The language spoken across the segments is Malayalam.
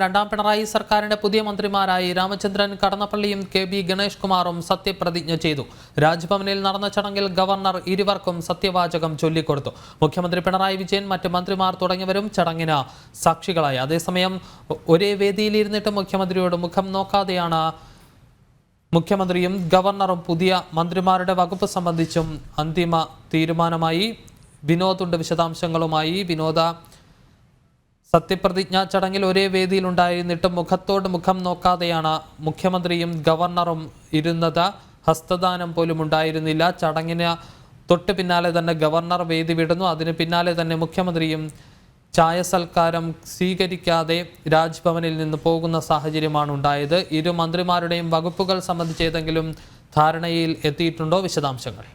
രണ്ടാം പിണറായി സർക്കാരിന്റെ പുതിയ മന്ത്രിമാരായി രാമചന്ദ്രൻ കടന്നപ്പള്ളിയും കെ ബി ഗണേഷ് കുമാറും സത്യപ്രതിജ്ഞ ചെയ്തു. രാജ്ഭവനിൽ നടന്ന ചടങ്ങിൽ ഗവർണർ ഇരുവർക്കും സത്യവാചകം ചൊല്ലിക്കൊടുത്തു. മുഖ്യമന്ത്രി പിണറായി വിജയൻ മറ്റ് മന്ത്രിമാർ തുടങ്ങിയവരും ചടങ്ങിന് സാക്ഷികളായി. അതേസമയം ഒരേ വേദിയിലിരുന്നിട്ട് മുഖ്യമന്ത്രിയോട് മുഖം നോക്കാതെയാണ് മുഖ്യമന്ത്രിയും ഗവർണറും പുതിയ മന്ത്രിമാരുടെ വകുപ്പ് സംബന്ധിച്ചും അന്തിമ തീരുമാനമായി വിനോദുണ്ട് വിശദാംശങ്ങളുമായി വിനോദ സത്യപ്രതിജ്ഞാ ചടങ്ങിൽ ഒരേ വേദിയിലുണ്ടായിരുന്നിട്ടും മുഖത്തോട് മുഖം നോക്കാതെയാണ് മുഖ്യമന്ത്രിയും ഗവർണറും ഇരുന്നത്. ഹസ്തദാനം പോലും ഉണ്ടായിരുന്നില്ല. ചടങ്ങിന് തൊട്ട് പിന്നാലെ തന്നെ ഗവർണർ വേദി വിടുന്നു. അതിന് പിന്നാലെ തന്നെ മുഖ്യമന്ത്രിയും ചായ സൽക്കാരം സ്വീകരിക്കാതെ രാജ്ഭവനിൽ നിന്ന് പോകുന്ന സാഹചര്യമാണ് ഉണ്ടായത്. ഇരു മന്ത്രിമാരുടെയും വകുപ്പുകൾ സംബന്ധിച്ച് ഏതെങ്കിലും ധാരണയിൽ എത്തിയിട്ടുണ്ടോ? വിശദാംശങ്ങൾ.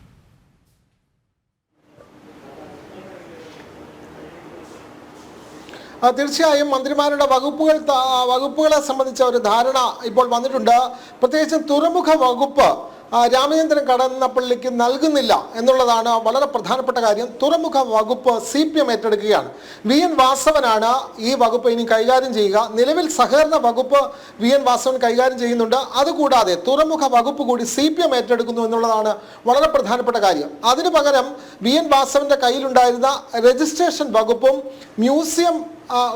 തീർച്ചയായും മന്ത്രിമാരുടെ വകുപ്പുകൾ വകുപ്പുകളെ സംബന്ധിച്ച ഒരു ധാരണ ഇപ്പോൾ വന്നിട്ടുണ്ട്. പ്രത്യേകിച്ച് തുറമുഖ വകുപ്പ് രാമചന്ദ്രൻ കടന്നപ്പള്ളിക്ക് നൽകുന്നില്ല എന്നുള്ളതാണ് വളരെ പ്രധാനപ്പെട്ട കാര്യം. തുറമുഖ വകുപ്പ് സി പി എം ഏറ്റെടുക്കുകയാണ്. വി എൻ വാസവനാണ് ഈ വകുപ്പ് ഇനി കൈകാര്യം ചെയ്യുക. നിലവിൽ സഹകരണ വകുപ്പ് വി എൻ വാസവൻ കൈകാര്യം ചെയ്യുന്നുണ്ട്. അതുകൂടാതെ തുറമുഖ വകുപ്പ് കൂടി സി പി എം ഏറ്റെടുക്കുന്നു എന്നുള്ളതാണ് വളരെ പ്രധാനപ്പെട്ട കാര്യം. അതിനു പകരം വി എൻ വാസവന്റെ കയ്യിലുണ്ടായിരുന്ന രജിസ്ട്രേഷൻ വകുപ്പും മ്യൂസിയം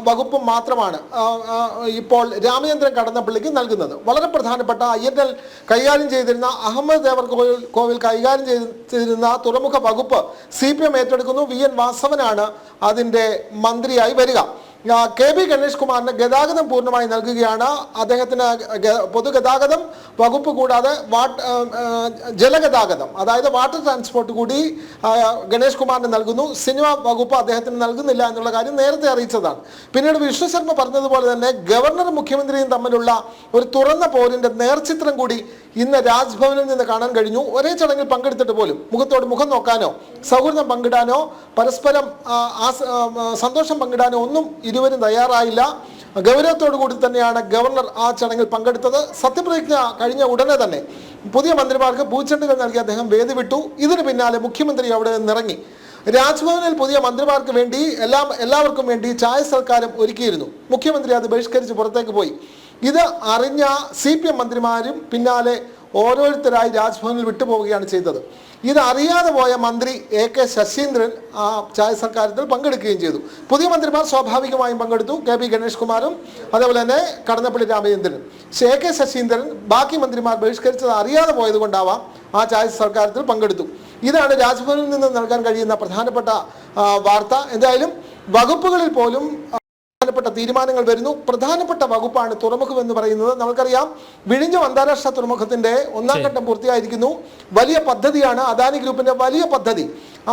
വകുപ്പും മാത്രമാണ് ഇപ്പോൾ രാമചന്ദ്രൻ കടന്നപ്പള്ളിക്ക് നൽകുന്നത്. വളരെ പ്രധാനപ്പെട്ട അയ്യന്നൽ കൈകാര്യം ചെയ്തിരുന്ന അഹമ്മദ് ദേവർ കോവിൽ കോവിൽ കൈകാര്യം ചെയ്തിരുന്ന തുറമുഖ വകുപ്പ് സി ഏറ്റെടുക്കുന്നു. വി എൻ വാസവനാണ് അതിന്റെ മന്ത്രിയായി വരിക. കെ ബി ഗണേഷ് കുമാറിന് ഗതാഗതം പൂർണമായി നൽകുകയാണ്. അദ്ദേഹത്തിന് പൊതുഗതാഗതം വകുപ്പ് കൂടാതെ വാട്ട് ജലഗതാഗതം അതായത് വാട്ടർ ട്രാൻസ്പോർട്ട് കൂടി ഗണേഷ് കുമാറിന് നൽകുന്നു. സിനിമ വകുപ്പ് അദ്ദേഹത്തിന് നൽകുന്നില്ല എന്നുള്ള കാര്യം നേരത്തെ അറിയിച്ചതാണ്. പിന്നീട് വിഷ്ണു ശർമ്മ പറഞ്ഞതുപോലെ തന്നെ ഗവർണറും മുഖ്യമന്ത്രിയും തമ്മിലുള്ള ഒരു തുറന്ന പോരിന്റെ നേർചിത്രം കൂടി ഇന്ന് രാജ്ഭവനിൽ നിന്ന് കാണാൻ കഴിഞ്ഞു. ഒരേ ചടങ്ങിൽ പങ്കെടുത്തിട്ട് പോലും മുഖത്തോട് മുഖം നോക്കാനോ സൗഹൃദം പങ്കിടാനോ പരസ്പരം സന്തോഷം പങ്കിടാനോ ഒന്നും ഇരുവരും തയ്യാറായില്ല. ഗൗരവത്തോടു കൂടി തന്നെയാണ് ഗവർണർ ആ ചടങ്ങിൽ പങ്കെടുത്തത്. സത്യപ്രതിജ്ഞ കഴിഞ്ഞ ഉടനെ തന്നെ പുതിയ മന്ത്രിമാർക്ക് പൂച്ചെണ്ടുകൾ നൽകി അദ്ദേഹം വേദി വിട്ടു. ഇതിന് പിന്നാലെ മുഖ്യമന്ത്രി അവിടെ നിന്നിറങ്ങി. രാജ്ഭവനിൽ പുതിയ മന്ത്രിമാർക്ക് വേണ്ടി എല്ലാം എല്ലാവർക്കും വേണ്ടി ചായ സൽക്കാരം ഒരുക്കിയിരുന്നു. മുഖ്യമന്ത്രി അത് ബഹിഷ്കരിച്ച് പുറത്തേക്ക് പോയി. ഇത് അറിഞ്ഞ സി പി എം മന്ത്രിമാരും പിന്നാലെ ഓരോരുത്തരായി രാജ്ഭവനിൽ വിട്ടുപോവുകയാണ് ചെയ്തത്. ഇത് അറിയാതെ പോയ മന്ത്രി എ കെ ശശീന്ദ്രൻ ആ ചായ സൽക്കാരത്തിൽ പങ്കെടുക്കുകയും ചെയ്തു. പുതിയ മന്ത്രിമാർ സ്വാഭാവികമായും പങ്കെടുത്തു. കെ പി ഗണേഷ് കുമാറും അതേപോലെ തന്നെ കടന്നപ്പള്ളി രാമചന്ദ്രനും എ കെ ശശീന്ദ്രൻ ബാക്കി മന്ത്രിമാർ ബഹിഷ്കരിച്ചത് അറിയാതെ പോയത് കൊണ്ടാവാം ആ ചായ സൽക്കാരത്തിൽ പങ്കെടുത്തു. ഇതാണ് രാജ്ഭവനിൽ നിന്ന് നൽകാൻ കഴിയുന്ന പ്രധാനപ്പെട്ട വാർത്ത. എന്തായാലും വകുപ്പുകളിൽ പോലും പ്രധാനപ്പെട്ട തീരുമാനങ്ങൾ വരുന്നു. പ്രധാനപ്പെട്ട വകുപ്പാണ് തുറമുഖം എന്ന് പറയുന്നത്. നമുക്കറിയാം വിഴിഞ്ഞം അന്താരാഷ്ട്ര തുറമുഖത്തിന്റെ ഒന്നാം ഘട്ടം പൂർത്തിയായിരിക്കുന്നു. വലിയ പദ്ധതിയാണ് അദാനി ഗ്രൂപ്പിന്റെ വലിയ പദ്ധതി.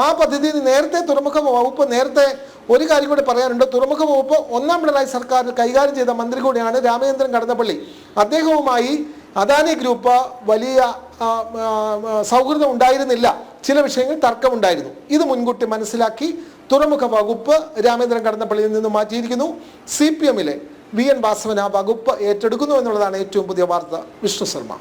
ആ പദ്ധതി നേരത്തെ തുറമുഖ വകുപ്പ് നേരത്തെ ഒരു കാര്യം കൂടി പറയാനുണ്ട്. തുറമുഖ വകുപ്പ് ഒന്നാം പിണറായി സർക്കാർ കൈകാര്യം ചെയ്ത മന്ത്രി കൂടിയാണ് രാമചന്ദ്രൻ കടന്നപ്പള്ളി. അദ്ദേഹവുമായി അദാനി ഗ്രൂപ്പ് വലിയ സൗഹൃദം ഉണ്ടായിരുന്നില്ല. ചില വിഷയങ്ങൾ തർക്കമുണ്ടായിരുന്നു. ഇത് മുൻകൂട്ടി മനസ്സിലാക്കി തുറമുഖ വകുപ്പ് രാമേന്ദ്രൻ കടന്നപ്പള്ളിയിൽ നിന്ന് മാറ്റിയിരിക്കുന്നു. സി പി എമ്മിലെ വി എൻ വാസവൻ ആ വകുപ്പ് ഏറ്റെടുക്കുന്നു എന്നുള്ളതാണ് ഏറ്റവും പുതിയ വാർത്ത. വിഷ്ണു ശർമ്മ.